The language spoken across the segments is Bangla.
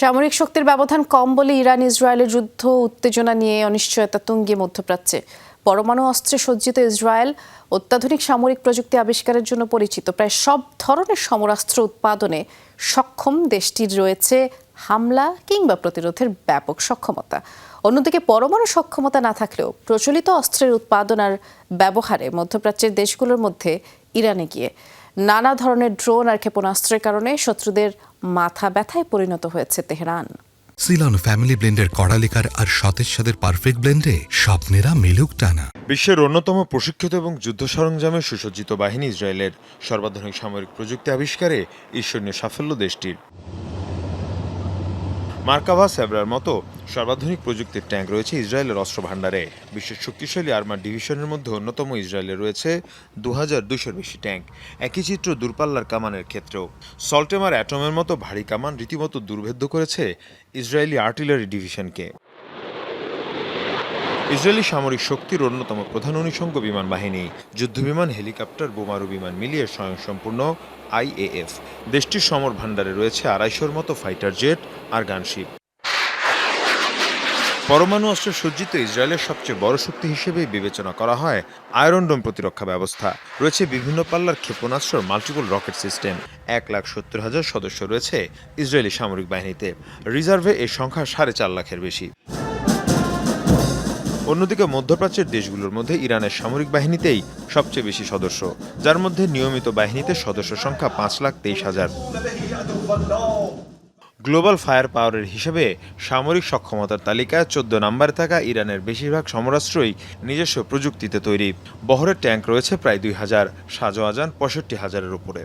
সামরিক শক্তির ব্যবধান কম বলে ইরান, ইসরায়েলের যুদ্ধ উত্তেজনা নিয়ে অনিশ্চয়তা তুঙ্গে মধ্যপ্রাচ্যে। পরমাণু অস্ত্রে সজ্জিত ইসরায়েল অত্যাধুনিক সামরিক প্রযুক্তি আবিষ্কারের জন্য পরিচিত। প্রায় সব ধরনের সমরাস্ত্র উৎপাদনে সক্ষম দেশটির রয়েছে হামলা কিংবা প্রতিরোধের ব্যাপক সক্ষমতা। অন্যদিকে পরমাণু সক্ষমতা না থাকলেও প্রচলিত অস্ত্রের উৎপাদন আর ব্যবহারে মধ্যপ্রাচ্যের দেশগুলোর মধ্যে ইরানে গিয়ে নানা ধরনের ড্রোন আর ক্ষেপণাস্ত্রের কারণে শত্রুদের মাথা ব্যথায় পরিণত হয়েছে তেহরান। সিলন ফ্যামিলি ব্লেন্ডের কড়ালিকার আর সতেজ সাদের পারফেক্ট ব্লেন্ডে স্বপ্নেরা মেলুক টানা। বিশ্বের অন্যতম প্রশিক্ষিত এবং যুদ্ধ সরঞ্জামে সুসজ্জিত বাহিনী ইসরায়েলের সর্বাধুনিক সামরিক প্রযুক্তি আবিষ্কারে ঈশ্বরীয় সাফল্য দেশটির। মার্কাভা সেবরার মতো সর্বাধুনিক প্রযুক্তির ট্যাঙ্ক রয়েছে ইসরায়েলের অস্ত্র ভাণ্ডারে বিশ্বের শক্তিশালী আর্মার ডিভিশনের মধ্যে অন্যতম ইসরায়েলে রয়েছে দু হাজার দুশোর বেশি ট্যাঙ্ক। একই চিত্র দূরপাল্লার কামানের ক্ষেত্রেও। সল্টেমার অ্যাটমের মতো ভারী কামান রীতিমতো দুর্ভেদ্য করেছে ইসরায়েলি আর্টিলারি ডিভিশনকে। ইসরায়েলি সামরিক শক্তির অন্যতম প্রধান অনুষঙ্গ বিমান বাহিনী। যুদ্ধবিমান হেলিকপ্টার, বোমারু বিমান মিলিয়ে স্বয়ংসম্পূর্ণ আইএএফ। দেশটির সমর ভাণ্ডারে রয়েছে আড়াইশোর মতো ফাইটার জেট আর গানশিপ। পরমাণু অস্ত্র সজ্জিত ইসরায়েলের সবচেয়ে বড় শক্তি হিসেবে বিবেচনা করা হয় আয়রন ডোম প্রতিরক্ষা ব্যবস্থা। রয়েছে বিভিন্ন পাল্লার ক্ষেপণাস্ত্র মাল্টিপল রকেট সিস্টেম এক লাখ সত্তর হাজার সদস্য রয়েছে ইসরায়েলি সামরিক বাহিনীতে। রিজার্ভে এর সংখ্যা সাড়ে চার লাখের বেশি। অন্যদিকে মধ্যপ্রাচ্যের দেশগুলোর মধ্যে ইরানের সামরিক বাহিনীতেই সবচেয়ে বেশি সদস্য, যার মধ্যে নিয়মিত বাহিনীতে সদস্য সংখ্যা পাঁচ লাখ তেইশ হাজার। গ্লোবাল ফায়ার পাওয়ারের হিসেবে সামরিক সক্ষমতার তালিকায় চোদ্দ নম্বরে থাকা ইরানের বেশিরভাগ সমরাস্ত্রই নিজস্ব প্রযুক্তিতে তৈরি। বহরের ট্যাঙ্ক রয়েছে প্রায় দুই হাজার সাজোয়াজান পঁয়ষট্টি হাজারের উপরে।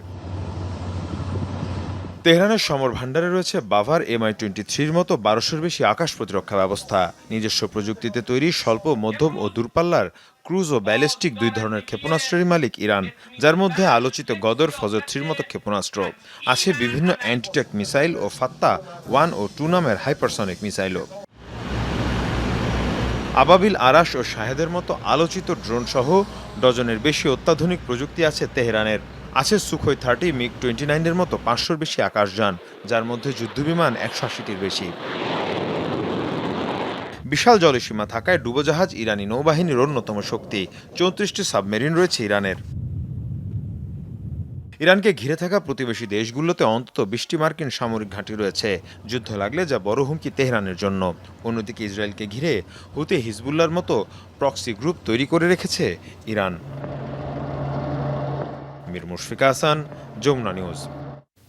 তেহরানের সমর ভাণ্ডারে রয়েছে বাভার এমআই টোয়েন্টি থ্রির মতো বারোশোর বেশি আকাশ প্রতিরক্ষা ব্যবস্থা। নিজস্ব প্রযুক্তিতে তৈরি স্বল্প, মধ্যম ও দূরপাল্লার ক্রুজ ও ব্যালিস্টিক দুই ধরনের ক্ষেপণাস্ত্রেরই মালিক ইরান, যার মধ্যে আলোচিত গদর ফজর থ্রির মতো ক্ষেপণাস্ত্র। আছে বিভিন্ন অ্যান্টিটেক মিসাইল ও ফাত্তা, ওয়ান ও টু নামের হাইপারসনিক মিসাইলও। আবাবিল আরাস ও শাহেদের মতো আলোচিত ড্রোন সহ ডজনের বেশি অত্যাধুনিক প্রযুক্তি আছে তেহরানের। আছে সুখোই থার্টি, মিগ টোয়েন্টি নাইনের মতো পাঁচশোর বেশি আকাশযান, যার মধ্যে যুদ্ধবিমান একশো আশিটির বেশি। বিশাল জলসীমা থাকায় ডুবোজাহাজ ইরানি নৌবাহিনীর অন্যতম শক্তি। চৌত্রিশটি সাবমেরিন রয়েছে ইরানের। ইরানকে ঘিরে থাকা প্রতিবেশী দেশগুলোতে অন্তত বিশটি মার্কিন সামরিক ঘাঁটি রয়েছে। যুদ্ধ লাগলে যা বড় হুমকি তেহরানের জন্য। অন্যদিকে ইসরায়েলকে ঘিরে হুতে হিজবুল্লার মতো প্রক্সি গ্রুপ তৈরি করে রেখেছে ইরান। মীর মুশফিকা হাসান যমুনা নিউজ।